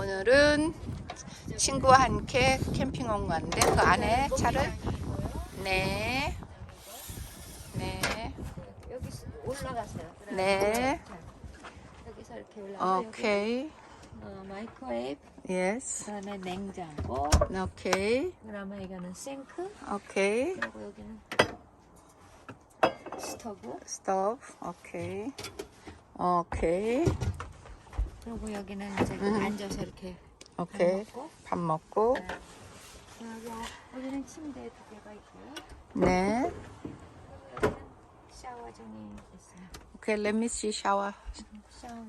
오늘은 친구와 함께 캠핑 온 건데 그 안에 차를 네. 네. 여기 올라가세요. 네. 여기서 이렇게 올라가. 오케이. 어, 마이크웨이브, 예스. 그다음에 냉장고, 오케이. 그다음에 이거는 싱크, 오케이. 그리고 여기는 스토브, 스톱. 오케이. 오케이. 그리고 여기는 이제 음. 앉아서 이렇게 밥 오케이. 먹고, 밥 먹고. 네. 그리고 여기는 침대 두 개가 있고요. 네. 여기는 샤워장이 있어요. 오케이. Let me see shower.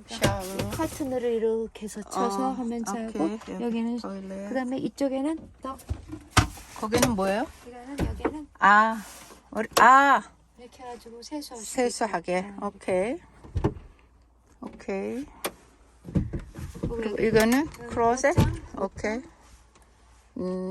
샤워. 커튼으로 이렇게 해서 쳐서 어, 하면 자고 오케이. 여기는 토일렛. 그다음에 이쪽에는 또 거기는 뭐예요? 이거는 여기는 아. 우리, 아. 이렇게 해가지고 세수할 수 세수하게. 있고. 오케이. 오케이. 그리고 이거는 그 크로셋. 오케이. 음.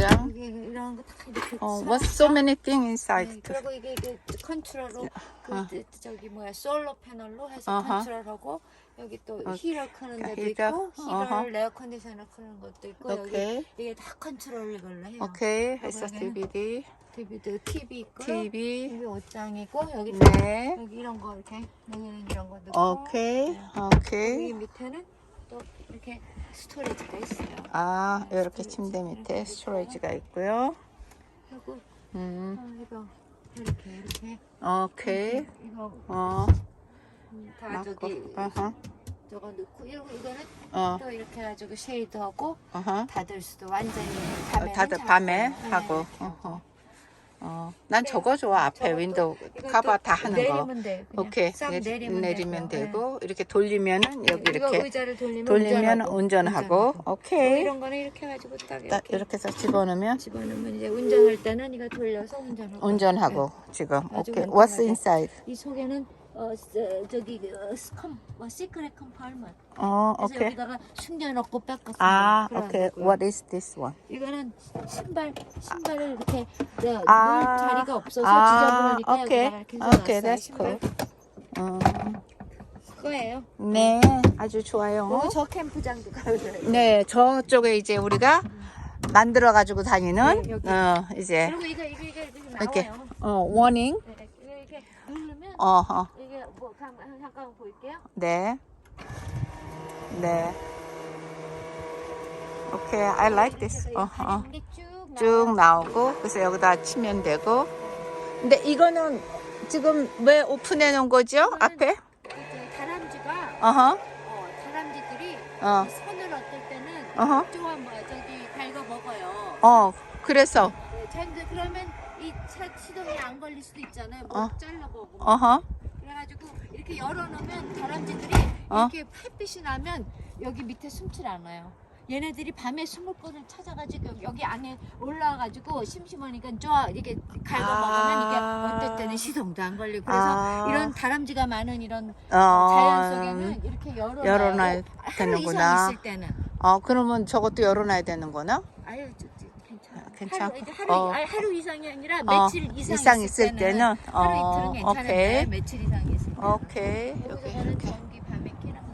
여기 이런 거 다 이렇게 어, 싹 what's so many things 네, inside? 그리고 이게, 이게 컨트롤로 그 어. 저기 뭐야 솔로 패널로 해서. 컨트롤하고 여기 또 어, 히터 크는 데도 히터. 있고 어허. 히터를 에어 컨디셔너 크는 것도 있고 여기 오케이. 이게 다 컨트롤 이걸로 해요. 오케이. 해서 여기는 DVD. TV도 TV 있고 TV. 여기 옷장이고 여기 네. 여기 이런 거 이렇게 여기는 이런 거 넣고 오케이. 네. 오케이. 여기 밑에는 또 이렇게 스토리지가 있어요. 아, 이렇게 침대 밑에 스토리지가 있고요. 그리고 음. 어, 이거 이렇게 이렇게 오케이. 이거 어. 음, 다. 저기 어허. 저거 넣고 이거 이거는 어. 또 이렇게 해가지고 쉐이드하고 어허. 닫을 수도 완전히 어, 밤에 다들 밤에 하고. 어허. 어. 난 저거 좋아. 앞에 저것도 윈도우 커버 다 하는 거. 내리면 돼. 그냥. 오케이. 싹 내리- 내리면, 내리면 되고. 되고 이렇게 돌리면은 네. 여기 이거 이렇게 의자를 돌리면 돌리면 운전하고. 운전하고. 뭐 오케이. 이런 거는 이렇게 해가지고 딱 딱 이렇게 이렇게 해서 집어넣으면 집어넣으면 이제 운전할 때는 이거 돌려서 운전하고. 운전하고 지금 아주 오케이. 간단하게. What's inside? 네. 이 속에는 어 저- 저기 어, 스컴 뭐 시크릿 컴파트먼트. 어, 그래서 오케이. 여기다가 숨겨놓고 뺏겼어요. 아, 오케이. What is this one? 이거는 신발 신발을 이렇게 저, 아, 놓을 자리가 없어서 아, 지저분하니까. 여기다가 이렇게 해놨어요. that's 신발 음, 그거예요. 네, 아주 좋아요. 그리고 저 캠프장도 가요. 네, 저쪽에 이제 우리가 만들어 가지고 다니는 네, 여기. 어, 이제 그리고 이거 이거 이거 이렇게 이렇게 나와요. 어, 워닝. 네, 이거 이렇게 누르면 어, 어. 이게 뭐 감- 잠깐 볼게요. 네. 네. 오케이. I like this. 어, 어. 쭉쭉 나오고 그래서 여기다 치면 되고. 근데 이거는 지금 왜 오픈해 놓은 거죠? 앞에? 다람쥐가 어허. 어, 다람쥐들이 어. 이 선을 얻을 때는 어허. 좋아 뭐 저기 달궈 먹어요. 어. 그래서 네, 그러면 이 차 시동이 안 걸릴 수도 있잖아요. 뭐 어. 잘라보고. 어허. 그래가지고 이렇게 열어놓으면 다람쥐들이 어. 이렇게 햇빛이 나면 여기 밑에 숨질 않아요. 얘네들이 밤에 숨을 곳을 찾아가지고 여기 안에 올라와가지고 심심하니까 쫙 이렇게 이게 아. 어떨 때는 시동도 안 걸리고 그래서 아. 이런 다람쥐가 많은 이런 어. 자연 속에는 이렇게 열어놔야 열어놔야 하루 되는구나. 이상 있을 때는 어, 그러면 저것도 열어놔야 되는구나? 아유 저, 저, 괜찮아. 괜찮- 하루, 하루, 어. 하루 이상이 아니라 어, 며칠 이상, 이상 있을, 있을 때는, 때는? 하루 어, 이틀은 괜찮은데 오케이. 며칠 이상 오케이. 여기 이렇게.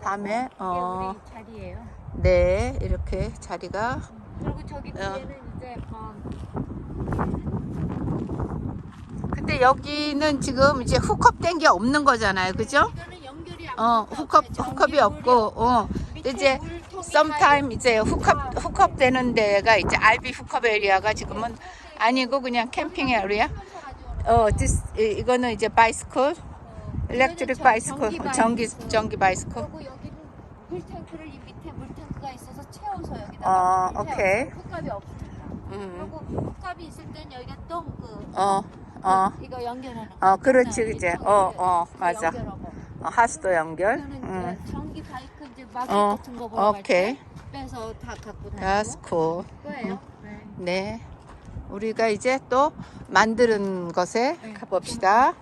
밤에 어. 자리예요 네, 이렇게 자리가. 그리고 저기 어. 뒤에는 이제 어, 근데 여기는 지금 이제 훅업 된게 없는 거잖아요. 그죠? 어, 훅업이 물이 없고, 어. 이제 다 이제 훅업, 훅업 되는 데가 이제 RV 훅업 에리아가 지금은 아니고 그냥 캠핑 에리아. 어, this, 이- 이거는 이제 바이스클, 일렉트릭 전- 바이스클, 전기 전기. 그리고 여기는 물탱크를 이 밑에 물탱크가 있어서 채워서 어, 여기다가 이렇게 오케이. 훅값이 없으니까 음, 그리고 훅값이 있을 땐 여기가 똥그 어, 어. 이거 연결하는 어, 거. 그렇지, 그제. 어, 어, 맞아. 어, 하수도 연결. 이거는 음. 이제 전기 바이크 이제 마켓 어, 같은 거 보러 오케이. 갈때 빼서 다 갖고 다니고 cool. 그거예요. 네. 네. 우리가 이제 또 만드는 것에 네. 가봅시다.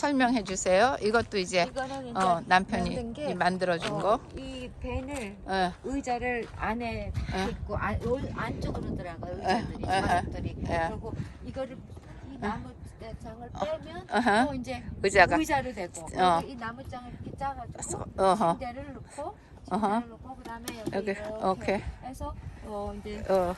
설명해 주세요. 이것도 이제 이거는 어, 남편이 게, 이 만들어준 어, 거. 이 밴을 어, 의자를 안에 다 어. 있고 안, 올- 안쪽으로 들어가요 의자들이 어, 어, 좌석들이 어. 그리고 이거를 이 나무 장을 빼면 어허. 또 이제 의자가. 의자로 되고 어. 이 나무 장을 이렇게 짜가지고 어허. 침대를 넣고 어허. 놓고 그다음에 여기, 여기, 이렇게 오케이. 해서 어 이제 어,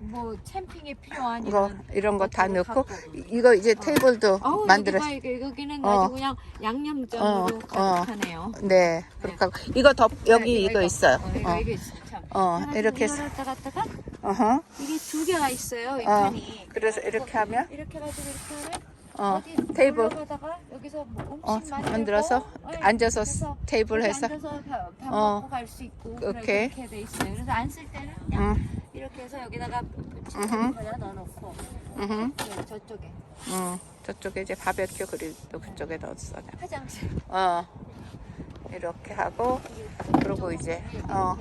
뭐 캠핑에 필요한 이거 이런 거 다 넣고. 이- 이거 이제 테이블도 어우, 만들어. 여기가 이게- 여기는 어. 아주 그냥 양념장으로 어, 가득하네요. 네. 그렇게 하고 이거 더 여기 이거 있어요. 어, 이거, 어, 이거 있어. 참. 어, 이렇게 해서. 어허. 이게 두 개가 있어요. 이 어, 판이. 그래서 이렇게 하면 이렇게 해가지고 이렇게 하면 어, 어디 테이블 올라가다가 여기서 뭐 어, 음식 만들고 만들어서 네, 앉아서 그래서 테이블 여기 해서 앉아서 밥, 밥 어. 먹고 갈 수 있고 오케이. 이렇게 돼 있어요. 그래서 안 쓸 때는 그냥 응. 이렇게 해서 여기다가 음흠. 그냥 넣어놓고 음. 네, 저쪽에 음. 저쪽에 이제 바베큐 그릴도 그쪽에 넣었어. 내가. 화장실 어. 이렇게 하고 그리고 이제 어.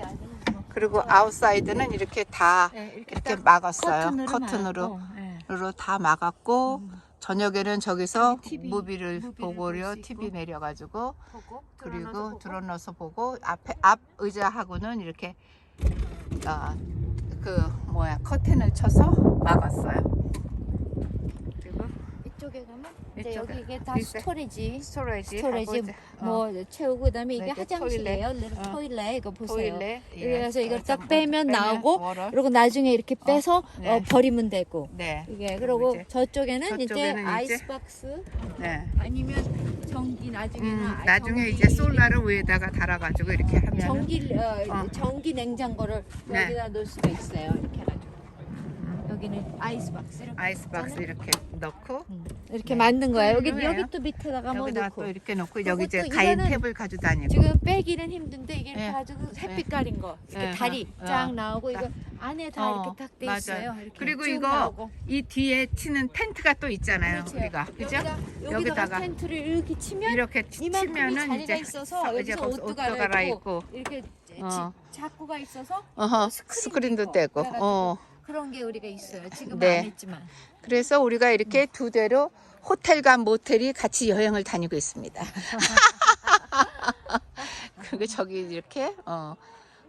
그리고 아웃사이드는 이렇게 다 네, 이렇게 딱 막았어요. 커튼으로 커튼으로 네. 다 막았고 음. 저녁에는 저기서 TV, 무비를 보고요. TV. 내려가지고 보고 그리고 들어넣어서 보고 앞에 앞 의자하고는 이렇게 어, 그 뭐야 커튼을 쳐서 막았어요. 이쪽에 가면 이제 이쪽에 여기 이게 다 있어요. 스토리지 스토레지 스토리지 하고 어, 뭐 채우고 그다음에 이게 네, 이게 화장실이에요. 토일렛. 어. 토일렛 이거 보세요. 토일렛 예. 그래서 이걸 딱좀 빼면 나오고 워럴. 그리고 나중에 이렇게 빼서 네. 어, 버리면 되고 네. 이게 그리고 이제 저쪽에는 이제 아이스박스 네. 아니면 전기 나중에는 음, 아- 나중에 이제 솔라를 위에다가 달아가지고 이렇게 하면 전기 어, 어. 전기 냉장고를 네. 여기다 놓을 수가 있어요. 이렇게 여기는 아이스박스 이렇게, 아이스박스 이렇게 넣고 음, 이렇게 만든 거예요. 여기 그래요? 여기 또 밑에다가 뭐 여기다 놓고 또 이렇게 그리고 여기 이제 또 가인 이거는 탭을 가지고 다니고 지금 빼기는 힘든데 이게 네. 가지고 햇빛 가린 거 이렇게 네. 다리 어. 쫙 나오고 딱. 이거 안에 다 어, 이렇게 딱 돼 맞아요. 있어요. 이렇게 그리고 쭉 이거 나오고. 이 뒤에 치는 텐트가 또 있잖아요. 그렇죠. 우리가 그죠? 여기다, 여기다가 여기다가 텐트를 이렇게 치면 이렇게 치- 이만큼이 치면은 자리가 이제 있어서 서- 여기서 거기서 옷도 갈아입고 이렇게 지- 어. 자꾸가 있어서 어허, 스크린도 스크린도 있고. 떼고 그래가지고 어. 그런 게 우리가 있어요. 지금은 네. 안 했지만. 그래서 우리가 이렇게 두 대로 호텔과 모텔이 같이 여행을 다니고 있습니다. 그리고 저기 이렇게 어,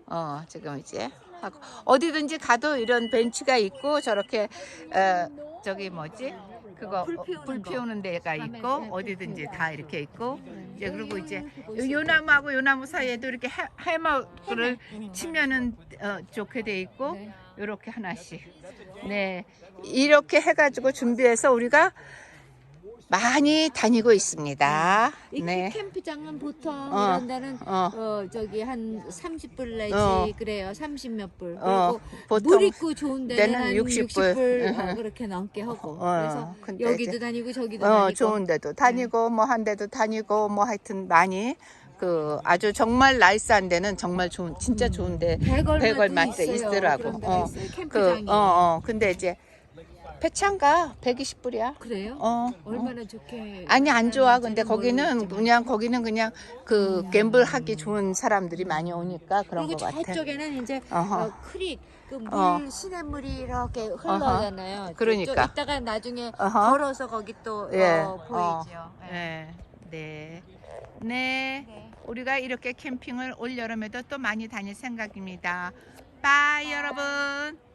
어 지금 이제 하고 어디든지 가도 이런 벤치가 있고 저렇게 어, 저기 뭐지 그거 불 어, 피우는 불 거. 피우는 데가 있고 네, 불 어디든지. 다 이렇게 있고 이제 그리고 이제 요요 나무하고 요 나무 사이에도 이렇게 해- 음. 치면은 어, 좋게 돼 있고 네. 요렇게 하나씩. 네. 이렇게 해가지고 준비해서 우리가 많이 다니고 있습니다. 이 네. 캠프장은 보통 어, 이런 데는 어, 어 저기 한 30불 내지 어. 그래요. 30 몇 불. 어, 그리고 보통 물 있고 좋은 데는 데는 한 60 60불, 불. 어, 그렇게 넘게 하고. 어, 그래서 근데 여기도 이제, 다니고 저기도 어, 다니고. 좋은 데도 다니고 뭐 한 데도 다니고 뭐 하여튼 많이 그 아주 정말 나이스한 데는 정말 좋은 진짜 좋은 데 백얼 백얼 맛도 맛도 있어요. 있더라고. 그런 데가 어, 있어요. 그 캠프장이. 어, 어. 근데 이제 배창가 120불이야. 그래요? 어. 어. 얼마나 좋게 아니 안 좋아. 근데 거기는. 그냥 거기는 그냥 그 갬블 하기 좋은 사람들이 많이 오니까 그런 그리고 것 같아. 저쪽에는 이제 어허. 어, 크릭 그물 어. 시냇물이 이렇게 흘러잖아요. 그러니까. 좀 이따가 나중에 어허. 걸어서 거기 또 예. 어, 보이죠. 예. 네. 네. 네. 네. 우리가 이렇게 캠핑을 올 여름에도 또 많이 다닐 생각입니다. 빠이 여러분.